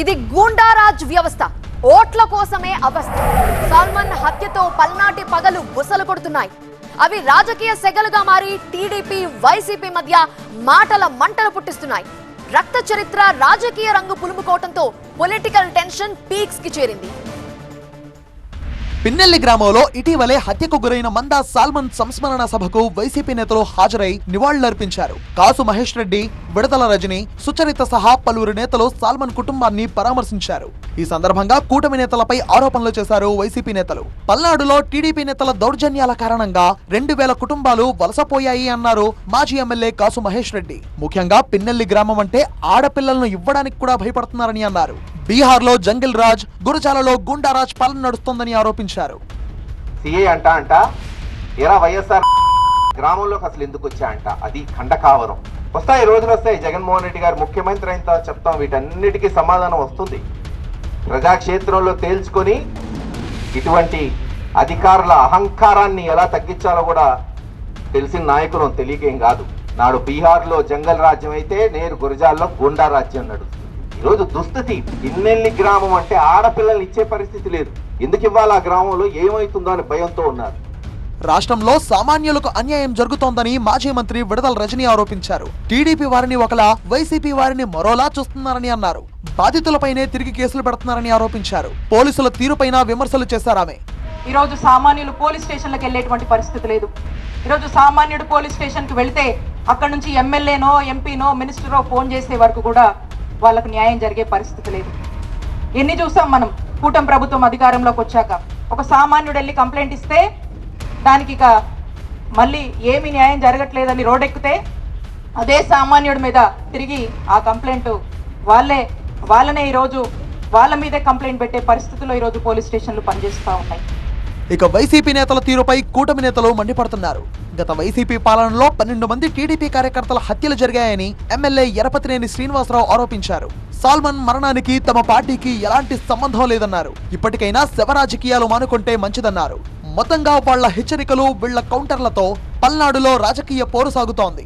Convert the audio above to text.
ఇది గూండారాజ్ వ్యవస్థ. ఓట్ల కోసమే అవస్థ. సల్మాన్ హత్యతో పల్నాటి పగలు బుసలు కొడుతున్నాయి. అవి రాజకీయ సెగలుగా మారి టీడీపీ వైసీపీ మధ్య మాటల మంటలు పుట్టిస్తున్నాయి. రక్త చరిత్ర రాజకీయ రంగు పులుముకోవడంతో పొలిటికల్ టెన్షన్ పీక్స్కి చేరింది. పిన్నెల్లి గ్రామంలో ఇటీవలే హత్యకు గురైన మందా సాల్మన్ సంస్మరణ సభకు వైసీపీ నేతలు హాజరై నివాళులర్పించారు. కాసు మహేష్ రెడ్డి విడతల రజని సుచరిత సహా పలువురు నేతలు సాల్మన్ కుటుంబాన్ని పరామర్శించారు. ఈ సందర్భంగా కూటమి నేతలపై ఆరోపణలు చేశారు వైసీపీ నేతలు. పల్నాడులో టీడీపీ నేతల దౌర్జన్యాల కారణంగా రెండు వేల కుటుంబాలు వలసపోయాయి అన్నారు మాజీ ఎమ్మెల్యే కాసు మహేష్ రెడ్డి. ముఖ్యంగా పిన్నెల్లి గ్రామం అంటే ఆడపిల్లలను ఇవ్వడానికి కూడా భయపడుతున్నారని అన్నారు. బీహార్లో జంగిల్ రాజ్ గురజాలలో గుండారాజ్ పాలన నడుస్తోందని ఆరోపించారు. సిఏ అంట అంట ఎరా వైఎస్ఆర్ గ్రామంలోకి అసలు ఎందుకు వచ్చా అంట? అది ఖండకావరం వస్తాయి రోజులు వస్తాయి. జగన్మోహన్ రెడ్డి గారు ముఖ్యమంత్రి అయిన తర్వాత చెప్తాం వీటన్నిటికీ సమాధానం వస్తుంది. ప్రజాక్షేత్రంలో తేల్చుకొని ఇటువంటి అధికారుల అహంకారాన్ని ఎలా తగ్గించాలో కూడా తెలిసిన నాయకులు తెలియకేం కాదు. నాడు బీహార్లో జంగల్ రాజ్యం అయితే నేరు గురజాల్లో గోండా రాజ్యం నడుస్తుంది. ఈరోజు దుస్థితి. ఇన్నెల్లి గ్రామం అంటే ఆడపిల్లల్ని ఇచ్చే పరిస్థితి లేదు. ఎందుకు ఇవ్వాలి ఆ గ్రామంలో? ఏమవుతుందో అని భయంతో ఉన్నారు. రాష్ట్రంలో సామాన్యులకు అన్యాయం జరుగుతోందని మాజీ మంత్రి విడదల రజని ఆరోపించారు. టీడీపీ వారిని ఒకలా వైసీపీ వారిని మరోలా చూస్తున్నారని అన్నారు. బాధితులపైనే తిరిగి కేసులు పెడుతున్నారని ఆరోపించారు. పోలీసుల తీరుపైన విమర్శలు చేశారామె. ఈరోజు సామాన్యులు పోలీస్ స్టేషన్లకు వెళ్ళేటువంటి పరిస్థితి లేదు. ఈరోజు సామాన్యుడు పోలీస్ స్టేషన్కి వెళితే అక్కడ నుంచి ఎమ్మెల్యేనో ఎంపీనో మినిస్టరో ఫోన్ చేసే వరకు కూడా వాళ్ళకు న్యాయం జరిగే పరిస్థితి లేదు. ఎన్ని చూసాం మనం? కూటమి ప్రభుత్వం అధికారంలోకి వచ్చాక. ఒక సామాన్యుడు వెళ్ళి కంప్లైంట్ ఇస్తే దానికి ఇక మళ్ళీ ఏమి న్యాయం జరగట్లేదని రోడ్డెక్కితే అదే సామాన్యుడి మీద తిరిగి ఆ కంప్లైంట్ వాళ్ళే వాళ్ళనే ఈరోజు వాళ్ళ మీదే కంప్లైంట్ పెట్టే పరిస్థితుల్లో ఈరోజు పోలీస్ స్టేషన్లు పనిచేస్తూ ఉన్నాయి. ఇక వైసీపీ నేతల తీరుపై కూటమి నేతలు మండిపడుతున్నారు. గత వైసీపీ పాలనలో పన్నెండు మంది టీడీపీ కార్యకర్తల హత్యలు జరిగాయని ఎమ్మెల్యే ఎరపతినేని శ్రీనివాసరావు ఆరోపించారు. సాల్మన్ మరణానికి తమ పార్టీకి ఎలాంటి సంబంధం లేదన్నారు. ఇప్పటికైనా శవ రాజకీయాలు మానుకుంటే మంచిదన్నారు. మొత్తంగా వాళ్ళ హెచ్చరికలు వీళ్ళ కౌంటర్లతో పల్నాడులో రాజకీయ పోరు సాగుతోంది.